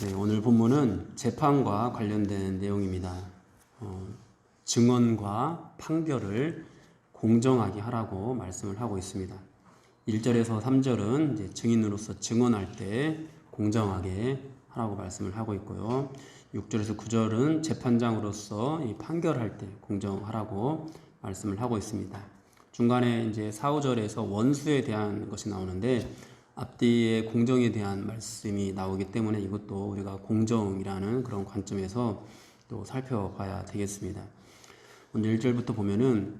네, 오늘 본문은 재판과 관련된 내용입니다. 어, 증언과 판결을 공정하게 하라고 말씀을 하고 있습니다. 1절에서 3절은 이제 증인으로서 증언할 때 공정하게 하라고 말씀을 하고 있고요. 6절에서 9절은 재판장으로서 이 판결할 때 공정하라고 말씀을 하고 있습니다. 중간에 이제 4, 5절에서 원수에 대한 것이 나오는데 앞뒤에 공정에 대한 말씀이 나오기 때문에 이것도 우리가 공정이라는 그런 관점에서 또 살펴봐야 되겠습니다. 오늘 1절부터 보면은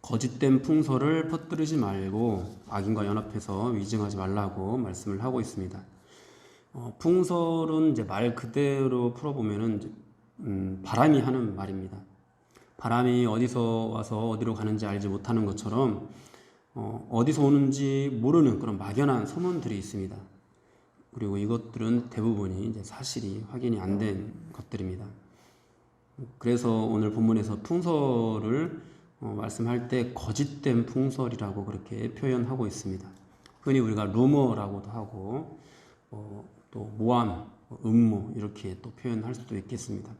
거짓된 풍서를 퍼뜨리지 말고 악인과 연합해서 위증하지 말라고 말씀을 하고 있습니다. 어, 풍설은 이제 말 그대로 풀어보면은 이제, 음, 바람이 하는 말입니다. 바람이 어디서 와서 어디로 가는지 알지 못하는 것처럼 어, 어디서 오는지 모르는 그런 막연한 소문들이 있습니다. 그리고 이것들은 대부분이 이제 사실이 확인이 안 된 것들입니다. 그래서 오늘 본문에서 풍설을 어, 말씀할 때 거짓된 풍설이라고 그렇게 표현하고 있습니다. 흔히 우리가 루머라고도 하고 어, 또 모함, 음모 이렇게 또 표현할 수도 있겠습니다.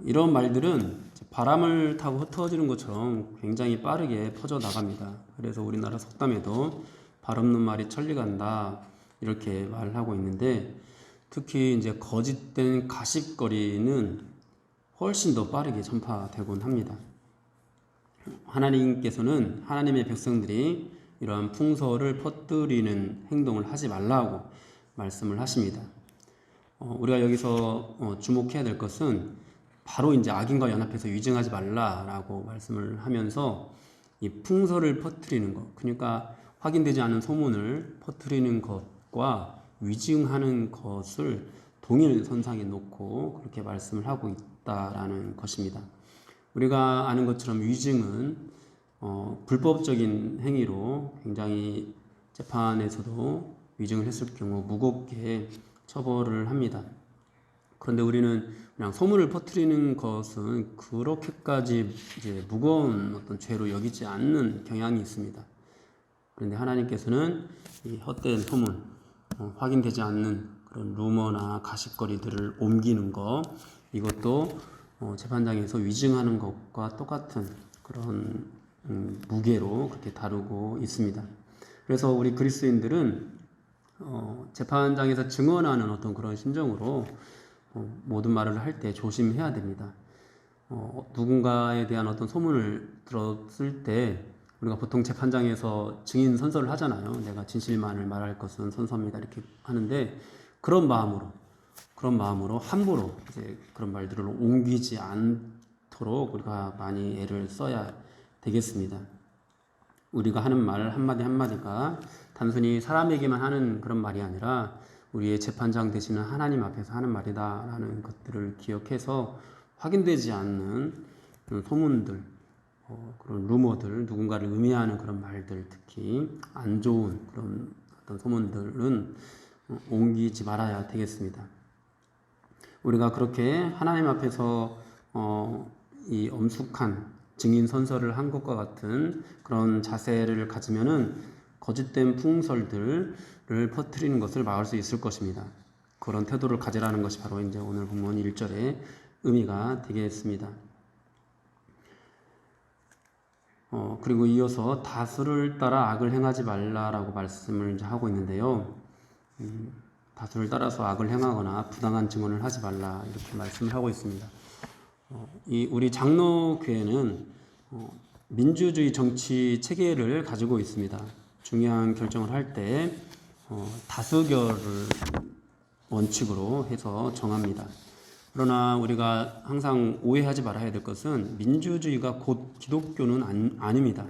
이런 말들은 바람을 타고 흩어지는 것처럼 굉장히 빠르게 퍼져 나갑니다. 그래서 우리나라 속담에도 발 없는 말이 천리 간다 이렇게 말을 하고 있는데 특히 이제 거짓된 가십거리는 훨씬 더 빠르게 전파되곤 합니다. 하나님께서는 하나님의 백성들이 이러한 풍서를 퍼뜨리는 행동을 하지 말라고 말씀을 하십니다. 어, 우리가 여기서 어, 주목해야 될 것은 바로 이제 악인과 연합해서 위증하지 말라라고 말씀을 하면서 이 풍서를 퍼뜨리는 것, 그러니까 확인되지 않은 소문을 퍼뜨리는 것과 위증하는 것을 동일 선상에 놓고 그렇게 말씀을 하고 있다라는 것입니다. 우리가 아는 것처럼 위증은 어, 불법적인 행위로 굉장히 재판에서도 위증을 했을 경우 무겁게 처벌을 합니다. 그런데 우리는 그냥 소문을 퍼뜨리는 것은 그렇게까지 이제 무거운 어떤 죄로 여기지 않는 경향이 있습니다. 그런데 하나님께서는 이 헛된 소문, 어, 확인되지 않는 그런 루머나 가십거리들을 옮기는 것, 이것도 어, 재판장에서 위증하는 것과 똑같은 그런 음, 무게로 그렇게 다루고 있습니다. 그래서 우리 그리스도인들은 어, 재판장에서 증언하는 어떤 그런 심정으로 어, 모든 말을 할 때 조심해야 됩니다. 어, 누군가에 대한 어떤 소문을 들었을 때 우리가 보통 재판장에서 증인 선서를 하잖아요. 내가 진실만을 말할 것은 선서입니다. 이렇게 하는데 그런 마음으로 그런 마음으로 함부로 이제 그런 말들을 옮기지 않도록 우리가 많이 애를 써야 되겠습니다. 우리가 하는 말 한마디 한마디가 단순히 사람에게만 하는 그런 말이 아니라 우리의 재판장 되시는 하나님 앞에서 하는 말이다라는 것들을 기억해서 확인되지 않는 소문들, 어, 그런 루머들, 누군가를 의미하는 그런 말들, 특히 안 좋은 그런 어떤 소문들은 어, 옮기지 말아야 되겠습니다. 우리가 그렇게 하나님 앞에서 어, 이 엄숙한 증인 선서를 한 것과 같은 그런 자세를 가지면은 거짓된 풍설들 을 퍼뜨리는 것을 막을 수 있을 것입니다. 그런 태도를 가지라는 것이 바로 이제 오늘 본문 1절의 의미가 되겠습니다. 어, 그리고 이어서 다수를 따라 악을 행하지 말라라고 말씀을 하고 있는데요. 음, 다수를 따라서 악을 행하거나 부당한 증언을 하지 말라 이렇게 말씀을 하고 있습니다. 어, 이 우리 장로교회는 어, 민주주의 정치 체계를 가지고 있습니다. 중요한 결정을 할때 어, 다수결을 원칙으로 해서 정합니다. 그러나 우리가 항상 오해하지 말아야 될 것은 민주주의가 곧 기독교는 안, 아닙니다.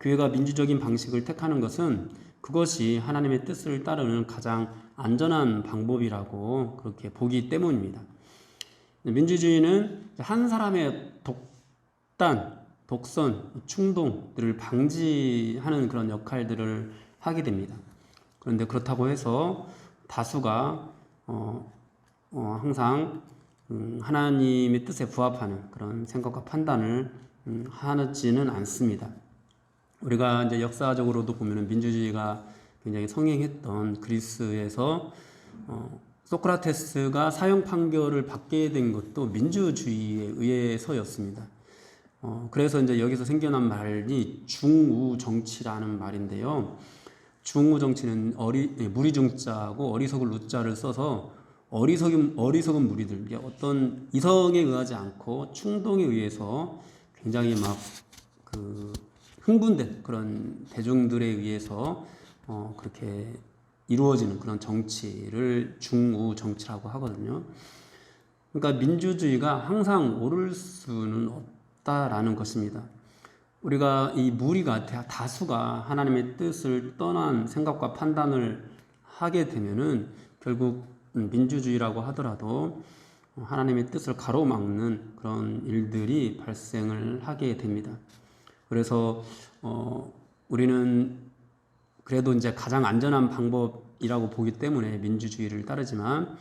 교회가 민주적인 방식을 택하는 것은 그것이 하나님의 뜻을 따르는 가장 안전한 방법이라고 그렇게 보기 때문입니다. 민주주의는 한 사람의 독단, 독선, 충동들을 방지하는 그런 역할들을 하게 됩니다. 그런데 그렇다고 해서 다수가 어, 어, 항상 음, 하나님의 뜻에 부합하는 그런 생각과 판단을 음, 하지는 않습니다. 우리가 이제 역사적으로도 보면은 민주주의가 굉장히 성행했던 그리스에서 어, 소크라테스가 사형 판결을 받게 된 것도 민주주의에 의해서였습니다. 어, 그래서 이제 여기서 생겨난 말이 중우 정치라는 말인데요. 중우 정치는 어리 예, 무리 중자하고 어리석을 루자를 써서 어리석은 어리석은 무리들 어떤 이성에 의하지 않고 충동에 의해서 굉장히 막 그 흥분된 그런 대중들에 의해서 어, 그렇게 이루어지는 그런 정치를 중우 정치라고 하거든요. 그러니까 민주주의가 항상 옳을 수는 없다라는 것입니다. 우리가 이 무리가 다- 다수가 하나님의 뜻을 떠난 생각과 판단을 하게 되면은 결국 음, 민주주의라고 하더라도 하나님의 뜻을 가로막는 그런 일들이 발생을 하게 됩니다. 그래서 어, 우리는 그래도 이제 가장 안전한 방법이라고 보기 때문에 민주주의를 따르지만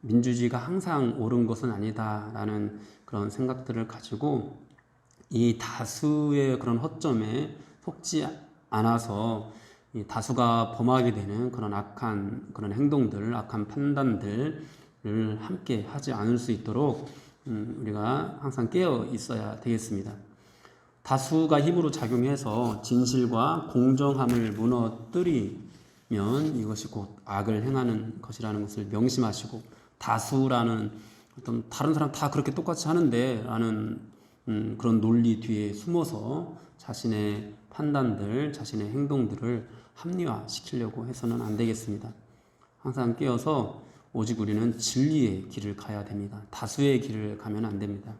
민주주의가 항상 옳은 것은 아니다라는 그런 생각들을 가지고 이 다수의 그런 허점에 속지 않아서 이 다수가 범하게 되는 그런 악한 그런 행동들, 악한 판단들을 함께 하지 않을 수 있도록 음, 우리가 항상 깨어 있어야 되겠습니다. 다수가 힘으로 작용해서 진실과 공정함을 무너뜨리면 이것이 곧 악을 행하는 것이라는 것을 명심하시고 다수라는 어떤 다른 사람 다 그렇게 똑같이 하는데 라는 음, 그런 논리 뒤에 숨어서 자신의 판단들, 자신의 행동들을 합리화 시키려고 해서는 안 되겠습니다. 항상 깨어서 오직 우리는 진리의 길을 가야 됩니다. 다수의 길을 가면 안 됩니다.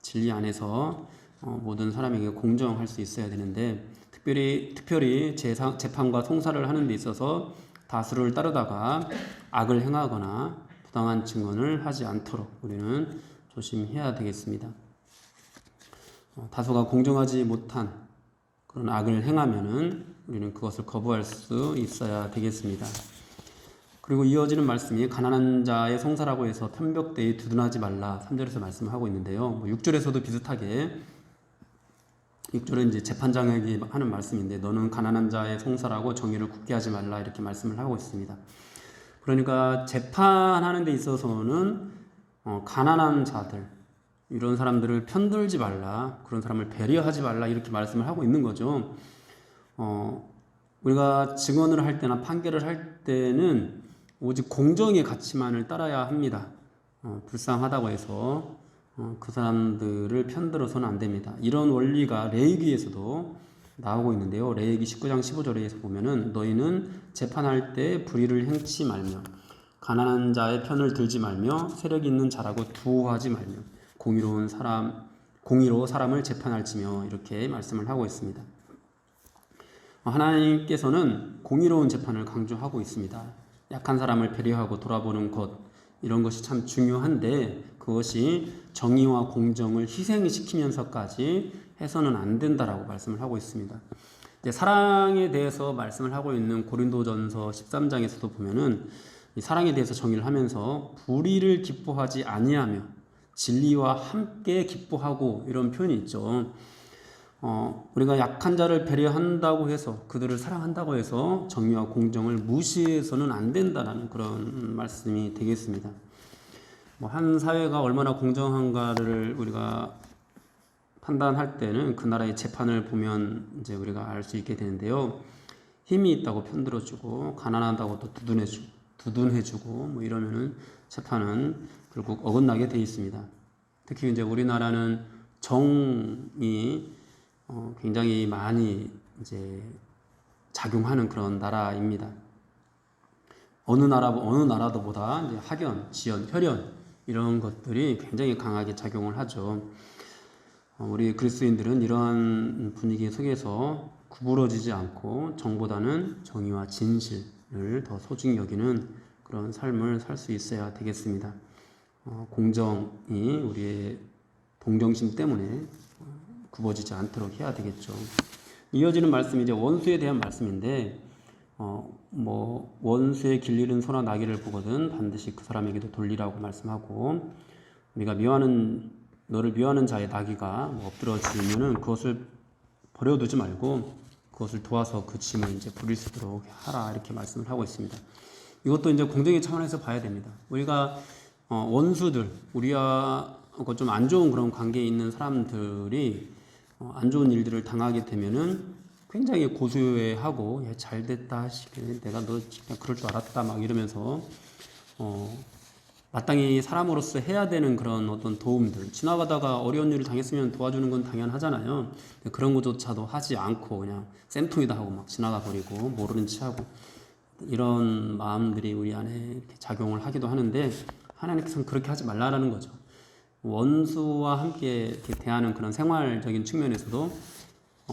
진리 안에서 어, 모든 사람에게 공정할 수 있어야 되는데 특별히 특별히 재상, 재판과 송사를 하는 데 있어서 다수를 따르다가 악을 행하거나 부당한 증언을 하지 않도록 우리는 조심해야 되겠습니다. 어, 다수가 공정하지 못한 그런 악을 행하면은 우리는 그것을 거부할 수 있어야 되겠습니다. 그리고 이어지는 말씀이 가난한 자의 성사라고 해서 편벽대에 두둔하지 말라 3절에서 말씀을 하고 있는데요. 뭐 6절에서도 비슷하게 6절은 이제 재판장에게 하는 말씀인데 너는 가난한 자의 송사라고 정의를 굳게 하지 말라 이렇게 말씀을 하고 있습니다. 그러니까 재판하는 데 있어서는 어, 가난한 자들 이런 사람들을 편들지 말라 그런 사람을 배려하지 말라 이렇게 말씀을 하고 있는 거죠. 어, 우리가 증언을 할 때나 판결을 할 때는 오직 공정의 가치만을 따라야 합니다. 어, 불쌍하다고 해서 어, 그 사람들을 편들어서는 안 됩니다. 이런 원리가 레이기에서도 나오고 있는데요. 레이기 19장 15절에서 보면은 너희는 재판할 때 불의를 행치 말며 가난한 자의 편을 들지 말며 세력 있는 자라고 두호하지 말며 공의로운 사람 공의로 사람을 재판할지며 이렇게 말씀을 하고 있습니다. 하나님께서는 공의로운 재판을 강조하고 있습니다. 약한 사람을 배려하고 돌아보는 것 이런 것이 참 중요한데 그것이 정의와 공정을 희생시키면서까지 해서는 안 된다라고 말씀을 하고 있습니다. 사랑에 대해서 말씀을 하고 있는 고린도전서 13장에서도 보면은 이 사랑에 대해서 정의를 하면서 불의를 기뻐하지 아니하며 진리와 함께 기뻐하고 이런 표현이 있죠. 어, 우리가 약한 자를 배려한다고 해서 그들을 사랑한다고 해서 정의와 공정을 무시해서는 안 된다라는 그런 말씀이 되겠습니다. 뭐 한 사회가 얼마나 공정한가를 우리가 판단할 때는 그 나라의 재판을 보면 이제 우리가 알 수 있게 되는데요. 힘이 있다고 편들어주고 가난하다고 또 두둔해주고 두둔해주고 뭐 이러면은 재판은 결국 어긋나게 돼 있습니다. 특히 이제 우리나라는 정이 어, 굉장히 많이 이제 작용하는 그런 나라입니다. 어느 나라 어느 나라도보다 이제 학연, 지연, 혈연 이런 것들이 굉장히 강하게 작용을 하죠. 어, 우리 그리스도인들은 이러한 분위기 속에서 구부러지지 않고 정보다는 정의와 진실을 더 소중히 여기는 그런 삶을 살 수 있어야 되겠습니다. 어, 공정이 우리의 동정심 때문에 굽어지지 않도록 해야 되겠죠. 이어지는 말씀이 이제 원수에 대한 말씀인데, 어, 뭐, 원수의 길 잃은 소나 나귀를 보거든 반드시 그 사람에게도 돌리라고 말씀하고, 우리가 미워하는, 너를 미워하는 자의 나귀가 뭐 엎드러지면은 그것을 버려두지 말고 그것을 도와서 그 짐을 이제 부릴 수 있도록 하라 이렇게 말씀을 하고 있습니다. 이것도 이제 공정의 차원에서 봐야 됩니다. 우리가 어, 원수들, 우리와 좀안 좋은 그런 관계에 있는 사람들이 어, 안 좋은 일들을 당하게 되면은 굉장히 고소해하고 야, 잘 됐다, 씨, 내가 너 진짜 그럴 줄 알았다 막 이러면서 어, 마땅히 사람으로서 해야 되는 그런 어떤 도움들 지나가다가 어려운 일을 당했으면 도와주는 건 당연하잖아요. 그런 것조차도 하지 않고 그냥 쌤통이다 하고 막 지나가 버리고 모르는 체하고 이런 마음들이 우리 안에 작용을 하기도 하는데 하나님께서는 그렇게 하지 말라라는 거죠. 원수와 함께 대하는 그런 생활적인 측면에서도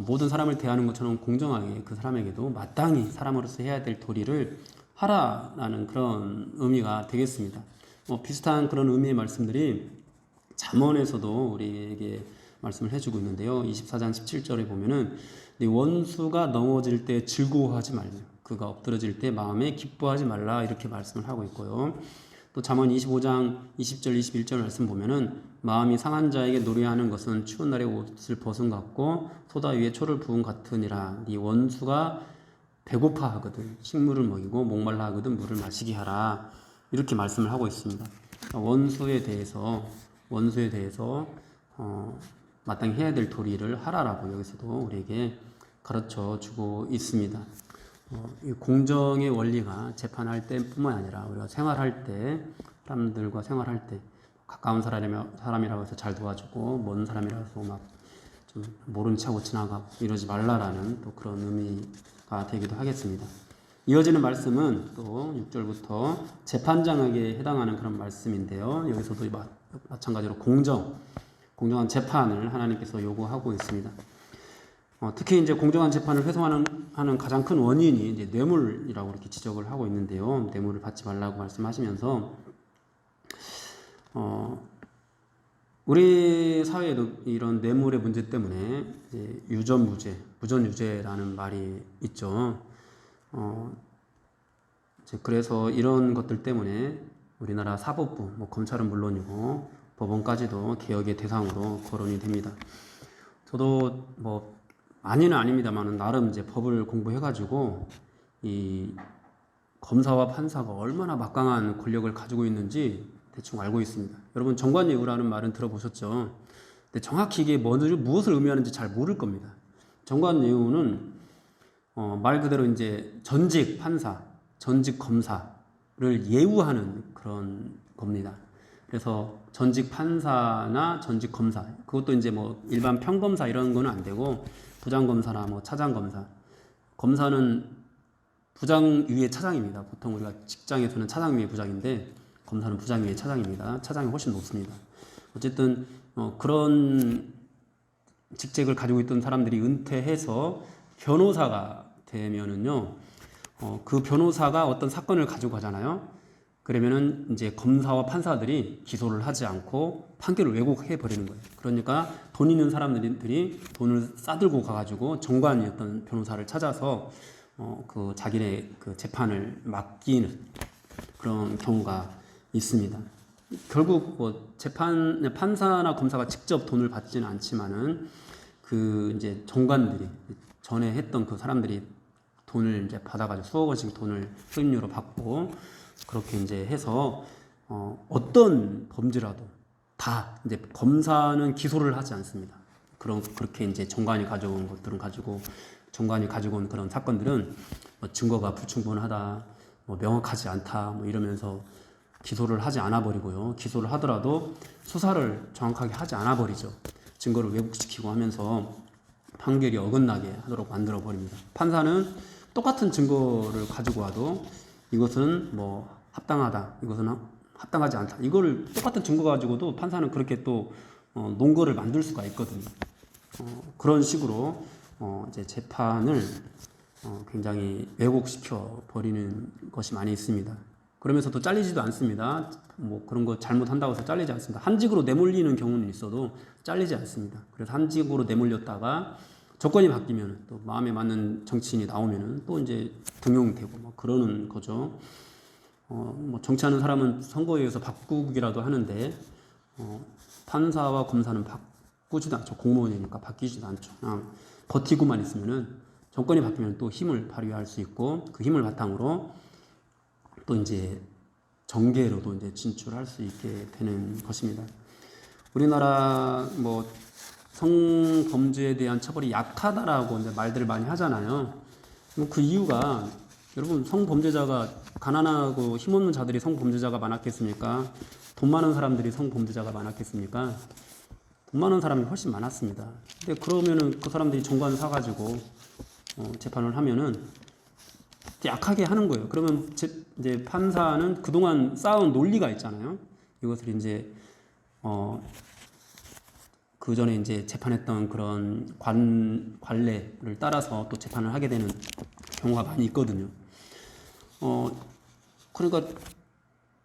모든 사람을 대하는 것처럼 공정하게 그 사람에게도 마땅히 사람으로서 해야 될 도리를 하라라는 그런 의미가 되겠습니다. 뭐 비슷한 그런 의미의 말씀들이 잠언에서도 우리에게 말씀을 해주고 있는데요. 24장 17절에 보면은 네 원수가 넘어질 때 즐거워하지 말며 그가 엎드러질 때 마음에 기뻐하지 말라 이렇게 말씀을 하고 있고요. 또 잠언 25장 20절 21절 말씀 보면은 마음이 상한 자에게 노래하는 것은 추운 날에 옷을 벗은 같고 소다 위에 초를 부은 같으니라 네 원수가 배고파 하거든 식물을 먹이고 목말라 하거든 물을 마시게 하라 이렇게 말씀을 하고 있습니다. 원수에 대해서 원수에 대해서 어, 마땅히 해야 될 도리를 하라라고 여기서도 우리에게 가르쳐 주고 있습니다. 어, 이 공정의 원리가 재판할 때뿐만 아니라 우리가 생활할 때 사람들과 생활할 때 가까운 사람이라, 사람이라고 해서 잘 도와주고 먼 사람이라서 막 좀 모른 척하고 지나가고 이러지 말라라는 또 그런 의미가 되기도 하겠습니다. 이어지는 말씀은 또 6절부터 재판장에게 해당하는 그런 말씀인데요. 여기서도 마, 마찬가지로 공정, 공정한 재판을 하나님께서 요구하고 있습니다. 어, 특히 이제 공정한 재판을 훼손하는 하는 가장 큰 원인이 이제 뇌물이라고 이렇게 지적을 하고 있는데요. 뇌물을 받지 말라고 말씀하시면서 어, 우리 사회에도 이런 뇌물의 문제 때문에 유전무죄, 무전유죄라는 말이 있죠. 어, 그래서 이런 것들 때문에 우리나라 사법부, 뭐 검찰은 물론이고 법원까지도 개혁의 대상으로 거론이 됩니다. 저도 뭐 많이는 아닙니다만 나름 이제 법을 공부해가지고 이 검사와 판사가 얼마나 막강한 권력을 가지고 있는지 대충 알고 있습니다. 여러분 정관예우라는 말은 들어보셨죠? 근데 정확히 이게 뭐를 무엇을 의미하는지 잘 모를 겁니다. 정관예우는 어, 말 그대로 이제 전직 판사, 전직 검사를 예우하는 그런 겁니다. 그래서 전직 판사나 전직 검사, 그것도 이제 뭐 일반 평검사 이런 거는 안 되고 부장검사나 뭐 차장검사. 검사는 부장 위에 차장입니다. 보통 우리가 직장에서는 차장 위에 부장인데 검사는 부장 위에 차장입니다. 차장이 훨씬 높습니다. 어쨌든 어, 그런 직책을 가지고 있던 사람들이 은퇴해서 변호사가 되면은요, 어, 그 변호사가 어떤 사건을 가지고 가잖아요. 그러면은 이제 검사와 판사들이 기소를 하지 않고 판결을 왜곡해 버리는 거예요. 그러니까 돈 있는 사람들이 돈을 싸들고 가가지고 정관이었던 변호사를 찾아서 어, 그 자기네 그 재판을 맡기는 그런 경우가 있습니다. 결국 뭐 재판 판사나 검사가 직접 돈을 받지는 않지만은 그 이제 정관들이 전에 했던 그 사람들이 돈을 이제 받아가지고 수억 원씩 돈을 수임료로 받고 그렇게 이제 해서 어, 어떤 범죄라도 다 이제 검사는 기소를 하지 않습니다. 그런 그렇게 이제 정관이 가져온 것들은 가지고 정관이 가지고 온 그런 사건들은 뭐 증거가 불충분하다, 뭐 명확하지 않다, 뭐 이러면서 기소를 하지 않아 버리고요. 기소를 하더라도 수사를 정확하게 하지 않아 버리죠. 증거를 왜곡시키고 하면서 판결이 어긋나게 하도록 만들어 버립니다. 판사는 똑같은 증거를 가지고 와도 이것은 뭐 합당하다, 이것은 합당하지 않다. 이거를 똑같은 증거 가지고도 판사는 그렇게 또 어, 논거를 만들 수가 있거든요. 어, 그런 식으로 어, 이제 재판을 어, 굉장히 왜곡시켜 버리는 것이 많이 있습니다. 그러면서도 잘리지도 않습니다. 뭐 그런 거 잘못한다고 해서 잘리지 않습니다. 한직으로 내몰리는 경우는 있어도 잘리지 않습니다. 그래서 한직으로 내몰렸다가 조건이 바뀌면 또 마음에 맞는 정치인이 나오면은 또 이제 등용되고 뭐 그러는 거죠. 어, 뭐 정치하는 사람은 선거에 의해서 바꾸기라도 하는데 어, 판사와 검사는 바꾸지도 않죠. 공무원이니까 바뀌지도 않죠. 그냥 버티고만 있으면은 정권이 바뀌면 또 힘을 발휘할 수 있고 그 힘을 바탕으로 또 이제 정계로도 이제 진출할 수 있게 되는 것입니다. 우리나라 뭐 성범죄에 대한 처벌이 약하다라고 이제 말들을 많이 하잖아요. 뭐그 이유가 여러분 성범죄자가 가난하고 힘없는 자들이 성범죄자가 많았겠습니까? 돈 많은 사람들이 성범죄자가 많았겠습니까? 돈 많은 사람이 훨씬 많았습니다. 근데 그러면은 그 사람들이 정관 사가지고 어, 재판을 하면은 약하게 하는 거예요. 그러면 제, 이제 판사는 그동안 쌓은 논리가 있잖아요. 이것을 이제 어, 그 전에 이제 재판했던 그런 관 관례를 따라서 또 재판을 하게 되는 경우가 많이 있거든요. 어, 그러니까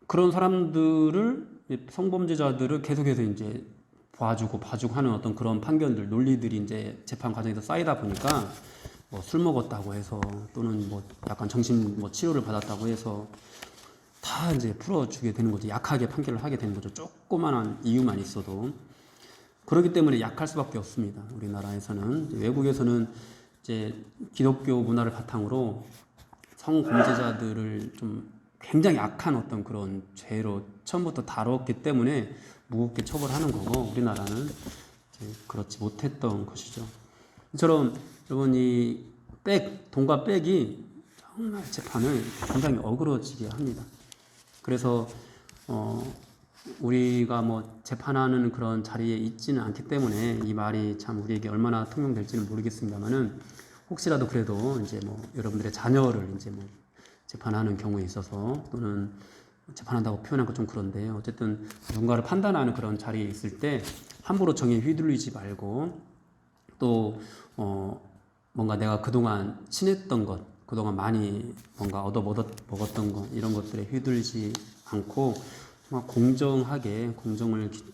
그런 사람들을 성범죄자들을 계속해서 이제 봐주고 봐주고 하는 어떤 그런 판결들 논리들이 이제 재판 과정에서 쌓이다 보니까 뭐 술 먹었다고 해서 또는 뭐 약간 정신 뭐 치료를 받았다고 해서 다 이제 풀어주게 되는 거죠. 약하게 판결을 하게 되는 거죠. 조그만한 이유만 있어도 그렇기 때문에 약할 수밖에 없습니다. 우리나라에서는 외국에서는 이제 기독교 문화를 바탕으로 성범죄자들을 좀 굉장히 약한 어떤 그런 죄로 처음부터 다뤘기 때문에 무겁게 처벌하는 거고 우리나라는 그렇지 못했던 것이죠. 이처럼 여러분 이 백 돈과 백이 정말 재판을 굉장히 어그러지게 합니다. 그래서 어 우리가 뭐 재판하는 그런 자리에 있지는 않기 때문에 이 말이 참 우리에게 얼마나 통용될지는 모르겠습니다만은 혹시라도 그래도 이제 뭐 여러분들의 자녀를 이제 뭐 재판하는 경우에 있어서 또는 재판한다고 표현한 건좀 그런데 어쨌든 누군가를 판단하는 그런 자리에 있을 때 함부로 정에 휘둘리지 말고 또 어, 뭔가 내가 그동안 친했던 것, 그동안 많이 뭔가 얻어 먹었, 먹었던 것 이런 것들에 휘둘리지 않고 공정하게 공정을 기,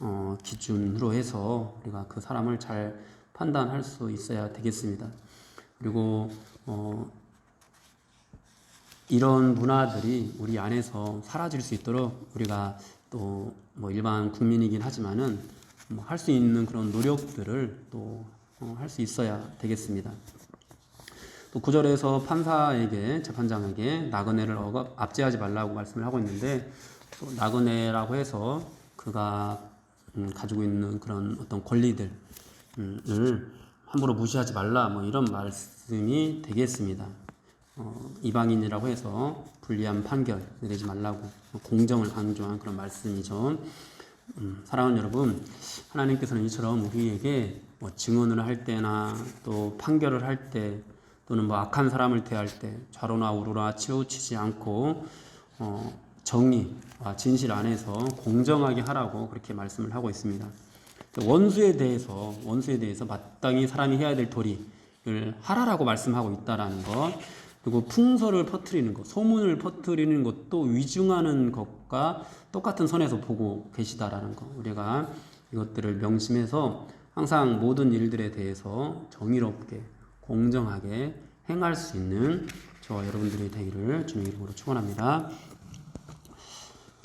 어, 기준으로 해서 우리가 그 사람을 잘 판단할 수 있어야 되겠습니다. 그리고 어, 이런 문화들이 우리 안에서 사라질 수 있도록 우리가 또 뭐 일반 국민이긴 하지만은 뭐 할 수 있는 그런 노력들을 또 할수 있어야 되겠습니다. 또 구절에서 판사에게 재판장에게 나그네를 억압, 압제하지 말라고 말씀을 하고 있는데 또 나그네라고 해서 그가 음, 가지고 있는 그런 어떤 권리들을 함부로 무시하지 말라 뭐 이런 말씀이 되겠습니다. 어, 이방인이라고 해서 불리한 판결 내리지 말라고 공정을 강조한 그런 말씀이죠. 음, 사랑하는 여러분, 하나님께서는 이처럼 우리에게 뭐 증언을 할 때나 또 판결을 할 때 또는 뭐 악한 사람을 대할 때 좌로나 우로나 치우치지 않고 어, 정의와 진실 안에서 공정하게 하라고 그렇게 말씀을 하고 있습니다. 원수에 대해서 원수에 대해서 마땅히 사람이 해야 될 도리를 하라라고 말씀하고 있다라는 것. 그리고 풍설을 퍼뜨리는 것, 소문을 퍼뜨리는 것도 위중하는 것과 똑같은 선에서 보고 계시다라는 것. 우리가 이것들을 명심해서 항상 모든 일들에 대해서 정의롭게, 공정하게 행할 수 있는 저와 여러분들이 되기를 주님 이름으로 축원합니다.